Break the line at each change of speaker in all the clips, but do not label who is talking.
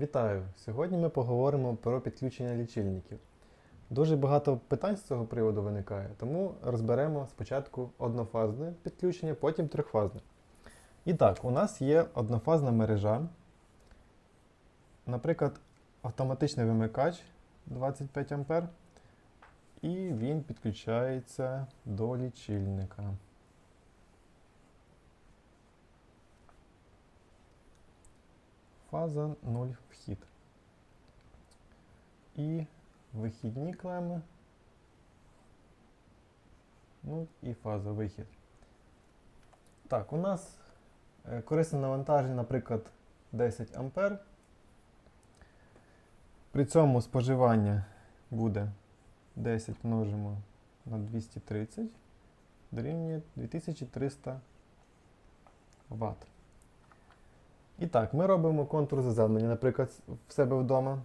Вітаю! Сьогодні ми поговоримо про підключення лічильників. Дуже багато питань з цього приводу виникає, тому розберемо спочатку однофазне підключення, потім трьохфазне. І так, у нас є однофазна мережа, наприклад, автоматичний вимикач 25 А, і він підключається до лічильника. Фаза 0 вхід. І вихідні клеми. Ну і фаза вихід. Так, у нас е, корисне навантаження, наприклад, 10 А. При цьому споживання буде 10 множимо на 230 дорівнює 2300 Вт. І так, ми робимо контур заземлення, наприклад, в себе вдома.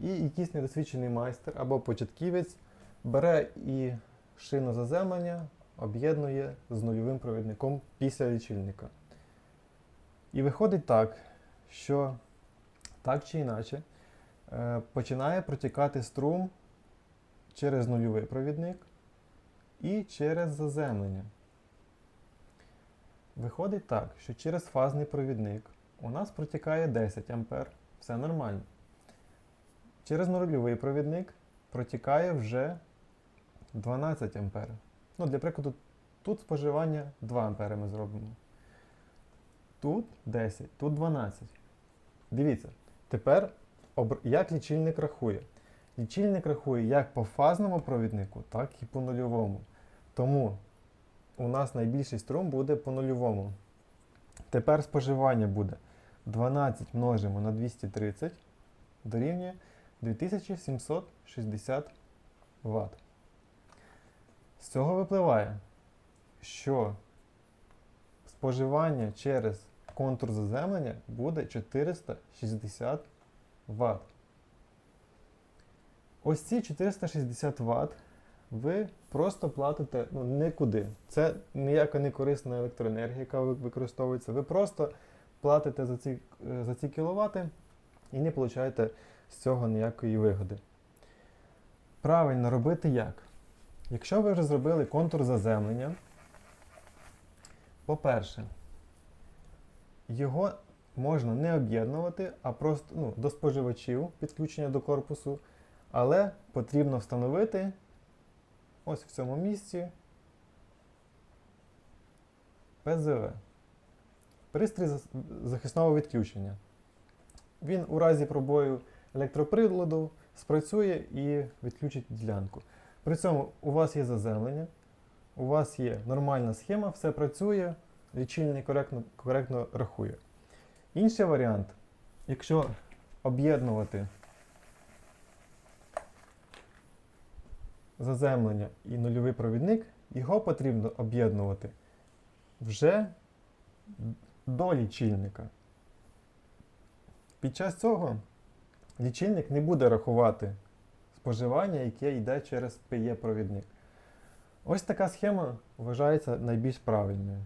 І якийсь недосвідчений майстер або початківець бере і шину заземлення об'єднує з нульовим провідником після лічильника. І виходить так, що так чи інакше е, починає протікати струм через нульовий провідник і через заземлення. Виходить так, що через фазний провідник у нас протікає 10 А, все нормально. Через нульовий провідник протікає вже 12 А. Ну, для прикладу, тут споживання 2 А ми зробимо. Тут 10, тут 12. Дивіться, тепер як лічильник рахує. Лічильник рахує як по фазному провіднику, так і по нульовому. Тому у нас найбільший струм буде по нульовому. Тепер споживання буде 12 множимо на 230 дорівнює 2760 Вт. З цього випливає, що споживання через контур заземлення буде 460 Вт. Ось ці 460 Вт ви просто платите ну, нікуди. Це ніяка не корисна електроенергія, яка використовується. Ви просто платите за ці, е, за ці кіловати і не получаєте з цього ніякої вигоди. Правильно робити як? Якщо ви вже зробили контур заземлення, по-перше, його можна не об'єднувати, а просто ну, до споживачів підключення до корпусу, але потрібно встановити ось в цьому місці ПЗВ. Пристрій захисного відключення. Він у разі пробою електроприладу спрацює і відключить ділянку. При цьому у вас є заземлення, у вас є нормальна схема, все працює, лічильник коректно, коректно рахує. Інший варіант, якщо об'єднувати заземлення і нульовий провідник, його потрібно об'єднувати вже до лічильника. Під час цього лічильник не буде рахувати споживання, яке йде через PE-провідник. Ось така схема вважається найбільш правильною.